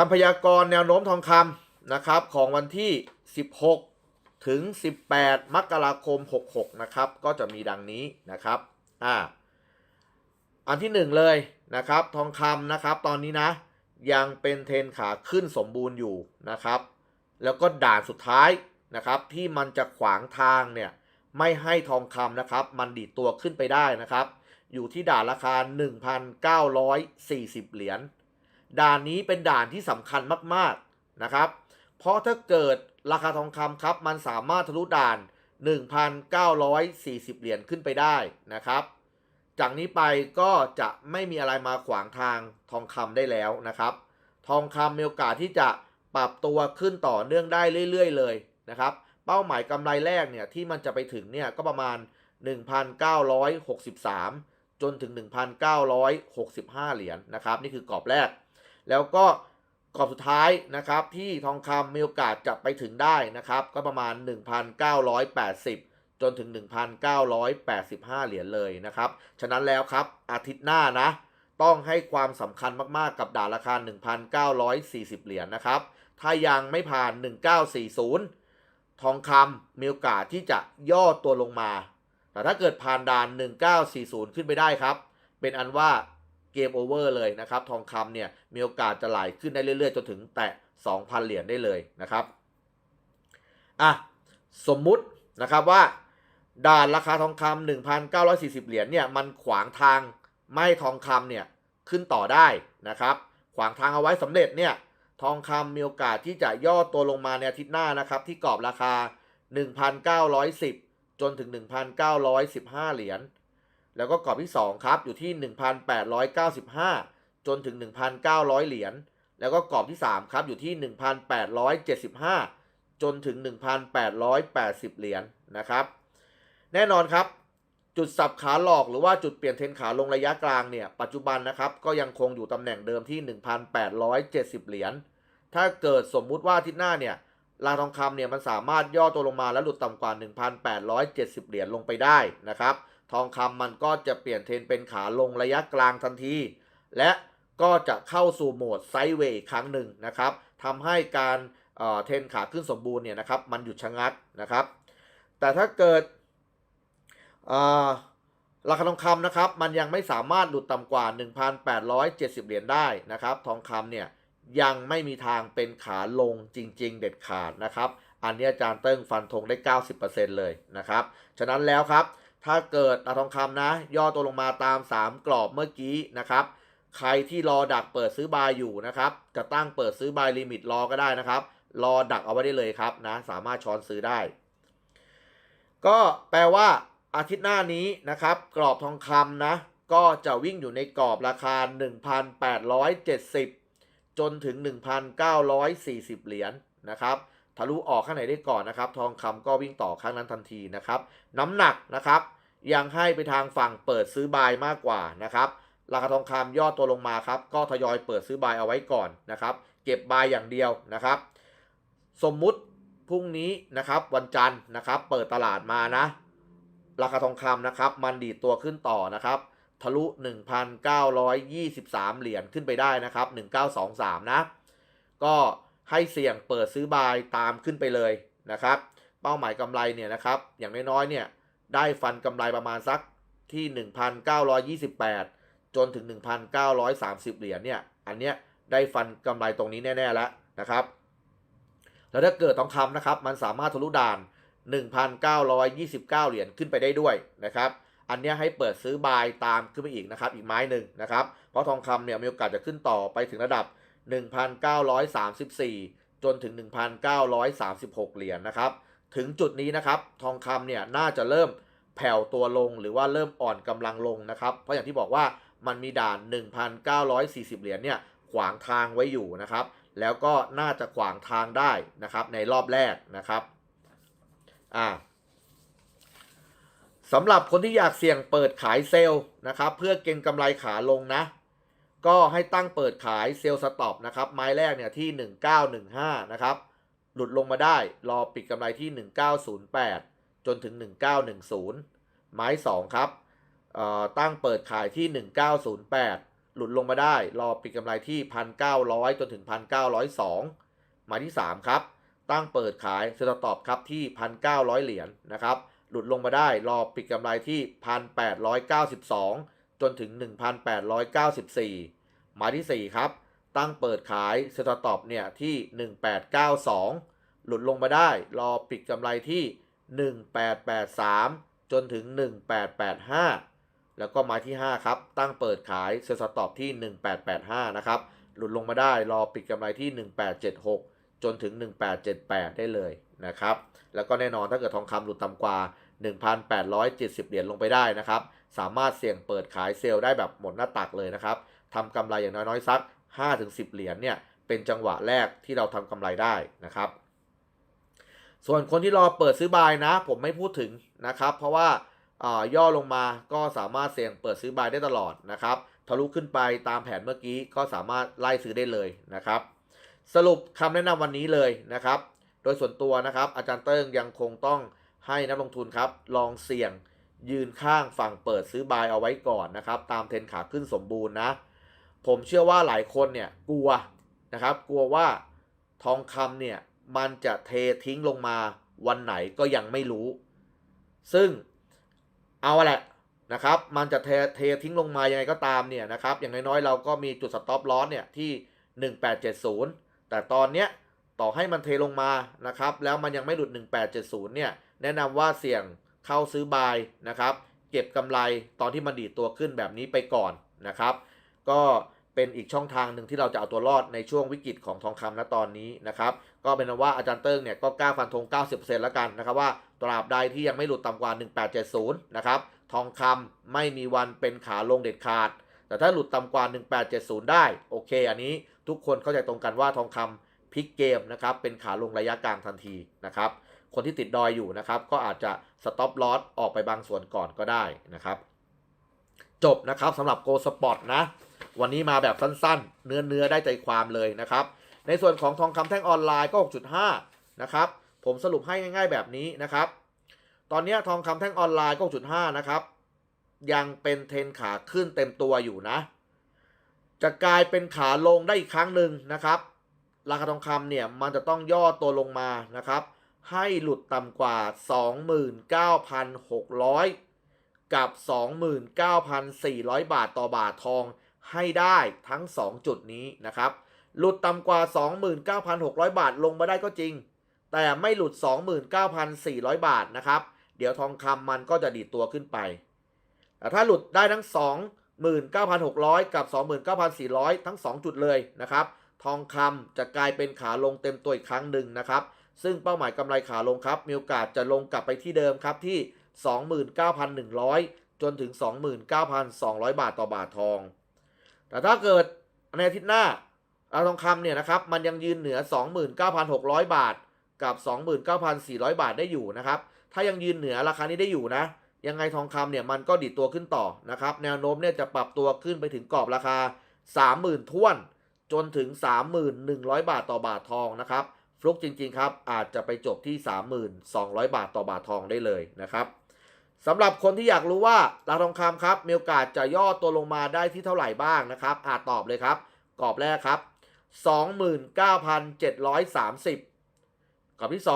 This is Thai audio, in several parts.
คำพยากรณ์แนวโน้มทองคำนะครับของวันที่ 16 ถึง 18 มกราคม 66 นะครับ ก็จะมีดังนี้นะครับอ่าอันที่หนึ่งเลยนะครับ ทองคำนะครับ ตอนนี้นะ ยังเป็นเทรนขาขึ้นสมบูรณ์อยู่นะครับ แล้วก็ด่านสุดท้ายนะครับ ที่มันจะขวางทางเนี่ยไม่ให้ทองคำนะครับ มันดีดตัวขึ้นไปได้นะครับ อยู่ที่ด่านราคา 1,940 เหรียญ ด่านนี้เป็นด่านที่สำคัญมากๆนะครับ เพราะถ้าเกิดราคาทองคำครับ มันสามารถทะลุด่าน 1,940 เหรียญขึ้นไปได้นะครับ จากนี้ไปก็จะไม่มีอะไรมาขวางทางทองคำได้แล้วนะครับ ทองคำมีโอกาสที่จะปรับตัวขึ้นต่อเนื่องได้เรื่อย ๆ เลยนะครับ เป้าหมายกำไรแรกเนี่ยที่มันจะไปถึงเนี่ยก็ประมาณ 1,963 จนถึง 1,965 เหรียญนะครับ นี่คือกรอบแรก แล้วก็กรอบสุดท้ายนะครับที่ทองคำมีโอกาสจะไปถึงได้นะครับ ก็ประมาณ 1,980 จนถึง 1,985 เหรียญเลยนะครับ ฉะนั้นแล้วครับอาทิตย์หน้านะ ต้องให้ความสำคัญมากๆกับด่านราคา 1,940 เหรียญนะครับ ถ้ายังไม่ผ่าน 1940 ทองคำมีโอกาสที่จะย่อตัวลงมา แต่ถ้าเกิดผ่านด่าน 1940 ขึ้นไปได้ครับ เป็นอันว่า กมโอเวอร์เลยนะครับ ทองคำเนี่ยมีโอกาสจะไหลขึ้นได้เรื่อยๆ จนถึงแตะ 2,000 เหรียญได้เลยนะครับอะสมมุตินะครับว่าด่านราคาทองคำ1,940 เหรียญเนี่ยมันขวางทางไม่ให้ทองคำเนี่ยขึ้นต่อได้นะครับ ขวางทางเอาไว้สำเร็จเนี่ยทองคำมีโอกาสที่จะย่อตัวลงมาในอาทิตย์หน้านะครับ ที่กรอบราคา 1,910 จนถึง 1,915 เหรียญ แล้วก็กรอบที่ 2 ครับ อยู่ที่ 1,895 จนถึง 1,900 เหรียญ แล้วก็กรอบที่ 3 ครับ อยู่ที่ 1,875 จนถึง 1,880 เหรียญนะครับ แน่นอนครับ จุดสับขาหลอกหรือว่าจุดเปลี่ยนเทรนขาลงระยะกลางเนี่ย ปัจจุบันนะครับ ก็ยังคงอยู่ตำแหน่งเดิมที่ 1,870 เหรียญ ถ้าเกิดสมมุติว่าทิตย์หน้าเนี่ยราคาทองคำเนี่ยมันสามารถย่อตัวลงมาแล้วหลุดต่ำกว่า 1,870 เหรียญลงไปได้นะครับ ทองคำมันก็จะเปลี่ยนเทรนเป็นขาลงระยะกลางทันที และก็จะเข้าสู่โหมดไซด์เวย์ครั้งหนึ่งนะครับทำให้การเอ่อเทรนขาขึ้นสมบูรณ์เนี่ยนะครับมันหยุดชะงักนะครับ แต่ถ้าเกิดราคาทองคำนะครับมันยังไม่สามารถหลุดต่ำกว่า 1,870 เหรียญได้นะครับ ทองคำเนี่ยยังไม่มีทางเป็นขาลงจริง ๆ เด็ดขาดนะครับ อันนี้อาจารย์เติ้งฟันธงได้ 90%เลยนะครับ ฉะนั้นแล้วครับ ถ้าเกิดทองคำนะ ย่อตัวลงมาตาม 3 กรอบเมื่อกี้นะครับ ใครที่รอดักเปิดซื้อบายอยู่นะครับ จะตั้งเปิดซื้อบายลิมิตรอก็ได้นะครับ รอดักเอาไว้ได้เลยครับนะ สามารถช้อนซื้อได้ ก็แปลว่าอาทิตย์หน้านี้นะครับ กรอบทองคำนะ ก็จะวิ่งอยู่ในกรอบราคา 1,870 จนถึง 1,940 เหรียญนะครับ ทะลุออกข้างไหนได้ก่อนนะครับ ทองคำก็วิ่งต่อข้างนั้นทันทีนะครับ น้ำหนักนะครับยังให้ไปทางฝั่งเปิดซื้อบายมากกว่านะครับราคาทองคำย่อตัวลงมาครับก็ทยอยเปิดซื้อบายเอาไว้ก่อนนะครับ เก็บบายอย่างเดียวนะครับ สมมุติพรุ่งนี้นะครับวันจันทร์นะครับ เปิดตลาดมานะ ราคาทองคำนะครับ มันดีดตัวขึ้นต่อนะครับ ทะลุ 1,923 เหรียญขึ้นไปได้นะครับ 1923 นะ ก็ ให้เสี่ยงเปิดซื้อบายตามขึ้นไปเลยนะครับ เป้าหมายกำไรเนี่ยนะครับอย่างน้อยๆเนี่ยได้ฟันกำไรประมาณสักที่ 1,928 จนถึง 1,930 เหรียญเนี่ยอันเนี้ยได้ฟันกำไรตรงนี้แน่ๆแล้วนะครับ แล้วถ้าเกิดทองคำนะครับมันสามารถทะลุด่าน 1,929 เหรียญขึ้นไปได้ด้วยนะครับอันเนี้ยให้เปิดซื้อบายตามขึ้นไปอีกนะครับอีกไม้หนึ่งนะครับ เพราะทองคำเนี่ยมีโอกาสจะขึ้นต่อไปถึงระดับ 1,934 จนถึง 1,936 เหรียญนะครับ ถึงจุดนี้นะครับ ทองคำเนี่ยน่าจะเริ่มแผ่วตัวลงหรือว่าเริ่มอ่อนกำลังลงนะครับ เพราะอย่างที่บอกว่ามันมีด่าน 1,940 เหรียญเนี่ยขวางทางไว้อยู่นะครับ แล้วก็น่าจะขวางทางได้นะครับในรอบแรกนะครับอ่าสำหรับคนที่อยากเสี่ยงเปิดขายเซลล์นะครับ เพื่อเก็งกำไรขาลงนะ ก็ให้ตั้งเปิดขายเซลล์สต็อปนะครับไม้แรกเนี่ยที่ 1915 นะครับ หลุดลงมาได้รอปิดกำไรที่ 1908 จนถึง 1910 ไม้ 2 ครับเอ่อตั้งเปิดขายที่ 1908 หลุดลงมาได้ รอปิดกำไรที่ 1,900 จนถึง 1,902 หมายที่ 3 ครับ ตั้งเปิดขายเซตตอบครับที่ 1,900 เหรียญนะครับ หลุดลงมาได้ รอปิดกำไรที่ 1,892 จนถึง 1,894 หมายที่ 4 ครับ ตั้งเปิดขายเซตตอบเนี่ยที่ 1892 หลุดลงมาได้ รอปิดกำไรที่ 1883 จนถึง 1885 แล้วก็ไม้ที่ 5 ครับ ตั้งเปิดขายเซลล์สต็อปที่ 1885 นะครับ หลุดลงมาได้ รอปิดกำไรที่ 1876 จนถึง 1878 ได้เลยนะครับ แล้วก็แน่นอนถ้าเกิดทองคำหลุดต่ำกว่า 1,870 เหรียญลงไปได้นะครับ สามารถเสี่ยงเปิดขายเซลล์ได้แบบหมดหน้าตักเลยนะครับทำกำไรอย่างน้อยๆสัก 5-10 เหรียญเนี่ยเป็นจังหวะแรกที่เราทำกำไรได้นะครับ ส่วนคนที่รอเปิดซื้อบายนะ ผมไม่พูดถึงนะครับ เพราะว่าย่อลงมาก็สามารถเสี่ยงเปิดซื้อบายได้ตลอดนะครับทะลุขึ้นไปตามแผนเมื่อกี้ก็สามารถไล่ซื้อได้เลยนะครับ สรุปคำแนะนำวันนี้เลยนะครับ โดยส่วนตัวนะครับ อาจารย์เติ้งยังคงต้องให้นักลงทุนครับ ลองเสี่ยง ยืนข้างฝั่งเปิดซื้อบายเอาไว้ก่อนนะครับ ตามเทนขาขึ้นสมบูรณ์นะ ผมเชื่อว่าหลายคนเนี่ยกลัวนะครับ กลัวว่าทองคำเนี่ยมันจะเททิ้งลงมาวันไหนก็ยังไม่รู้ ซึ่งเอาแหละนะครับ มันจะเทเททิ้งลงมายังไงก็ตามเนี่ยนะครับ อย่างน้อยๆเราก็มีจุดสต็อปลอสเนี่ยที่ 1870 แต่ตอนเนี้ยต่อให้มันเทลงมานะครับ แล้วมันยังไม่หลุด 1870 เนี่ย แนะนำว่าเสี่ยง เข้าซื้อบายนะครับ เก็บกำไรตอนที่มันดีดตัวขึ้นแบบนี้ไปก่อนนะครับ ก็เป็นอีกช่องทางหนึ่งที่เราจะเอาตัวรอดในช่วงวิกฤตของทองคำณตอนนี้นะครับ ก็เป็นว่าอาจารย์เติ้งเนี่ยก็กล้าฟันธง 90%แล้วกันนะครับว่าตราบใดที่ยังไม่หลุดต่ำกว่า 1870 นะครับ ทองคำไม่มีวันเป็นขาลงเด็ดขาด แต่ถ้าหลุดต่ำกว่า 1870 ได้โอเค อันนี้ทุกคนเข้าใจตรงกันว่าทองคำพลิกเกมนะครับเป็นขาลงระยะกลางทันทีนะครับ คนที่ติดดอยอยู่นะครับ ก็อาจจะสต็อปลอสออกไปบางส่วนก่อนก็ได้นะครับ จบนะครับสำหรับโกสปอร์ตนะ วันนี้มาแบบสั้นๆ เนื้อเนื้อได้ใจความเลยนะครับ ในส่วนของทองคำแท่งออนไลน์ก็ 6.5 นะครับ ผมสรุปให้ง่าย ๆแบบนี้นะครับ ตอนนี้ทองคำแท่งออนไลน์ก็ 6.5 นะครับ ยังเป็นเทรนขาขึ้นเต็มตัวอยู่นะ จะกลายเป็นขาลงได้อีกครั้งหนึ่งนะครับ ราคาทองคำเนี่ยมันจะต้องย่อตัวลงมานะครับ ให้หลุดต่ำกว่า 29,600 กับ 29,400 บาทต่อบาททองให้ได้ทั้ง 2 จุดนี้นะครับ หลุดต่ำกว่า 29,600 บาทลงมาได้ก็จริง แต่ไม่หลุด 29,400 บาทนะครับ เดี๋ยวทองคำมันก็จะดีดตัวขึ้นไป แต่ถ้าหลุดได้ทั้ง 29,600 กับ 29,400 ทั้ง 2 จุดเลยนะครับ ทองคำจะกลายเป็นขาลงเต็มตัวอีกครั้งหนึ่งนะครับ ซึ่งเป้าหมายกำไรขาลงครับ มีโอกาสจะลงกลับไปที่เดิมครับที่ 29,100 จนถึง 29,200 บาทต่อบาททอง แต่ถ้าเกิดในอาทิตย์หน้าราทองคำเนี่ยนะครับมันยังยืนเหนือ 29,600 บาทกับ 29,400 บาทได้อยู่นะครับถ้ายังยืนเหนือราคานี้ได้อยู่นะ ยังไงทองคำเนี่ยมันก็ดีดตัวขึ้นต่อนะครับแนวโน้มเนี่ยจะปรับตัวขึ้นไปถึงกรอบราคา 30,000ท้วนจนถึง 3,100 บาทต่อบาททองนะครับ ฟลุกจริงๆครับ อาจจะไปจบที่ 3,200 บาทต่อบาททองได้เลยนะครับสำหรับคนที่อยากรู้ว่าราคาทองคำครับ มีโอกาสจะย่อตัวลงมาได้ที่เท่าไหร่บ้างนะครับ อาจตอบเลยครับ กรอบแรกครับ 29,730กรอบที่ 2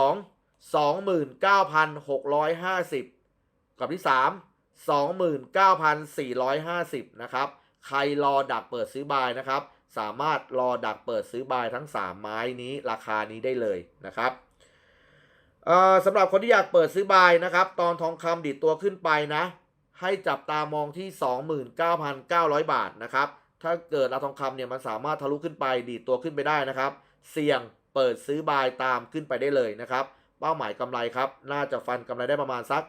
29,650กรอบที่ 3 29,450นะครับ ใครรอดักเปิดซื้อบายนะครับ สามารถรอดักเปิดซื้อบายทั้ง 3 ไม้นี้ราคานี้ได้เลยนะครับเอ่อสำหรับคนที่อยากเปิดซื้อบายนะครับ ตอนทองคำดีดตัวขึ้นไปนะ ให้จับตามองที่ 29,900 บาทนะครับ ถ้าเกิดราทองคำเนี่ยมันสามารถทะลุขึ้นไปดีดตัวขึ้นไปได้นะครับ เสี่ยงเปิดซื้อบายตามขึ้นไปได้เลยนะครับ เป้าหมายกำไรครับ น่าจะฟันกำไรได้ประมาณสัก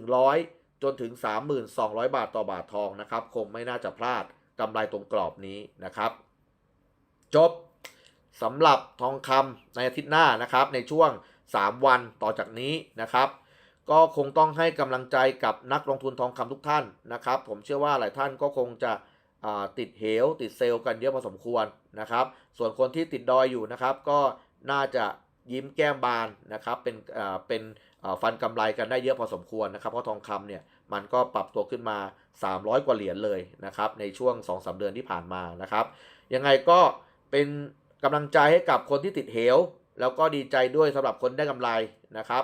3,100 จนถึง3,200 บาทต่อบาททองนะครับ คงไม่น่าจะพลาด กำไรตรงกรอบนี้นะครับ จบสำหรับทองคำในอาทิตย์หน้านะครับ ในช่วง 3 วันต่อจากนี้นะครับ ก็คงต้องให้กำลังใจกับนักลงทุนทองคำทุกท่านนะครับ ผมเชื่อว่าหลายท่านก็คงจะติดเหว ติดเซลล์กันเยอะพอสมควรนะครับ ส่วนคนที่ติดดอยอยู่นะครับ ก็น่าจะยิ้มแก้มบานนะครับ เป็นเป็นฟันกำไรกันได้เยอะพอสมควรนะครับ เพราะทองคำเนี่ย มันก็ปรับตัวขึ้นมา 300 กว่าเหรียญเลยนะครับในช่วง 2-3 เดือนที่ผ่านมานะครับยังไงก็เป็นกำลังใจให้กับคนที่ติดเหว แล้วก็ดีใจด้วยสำหรับคนได้กำไรนะครับ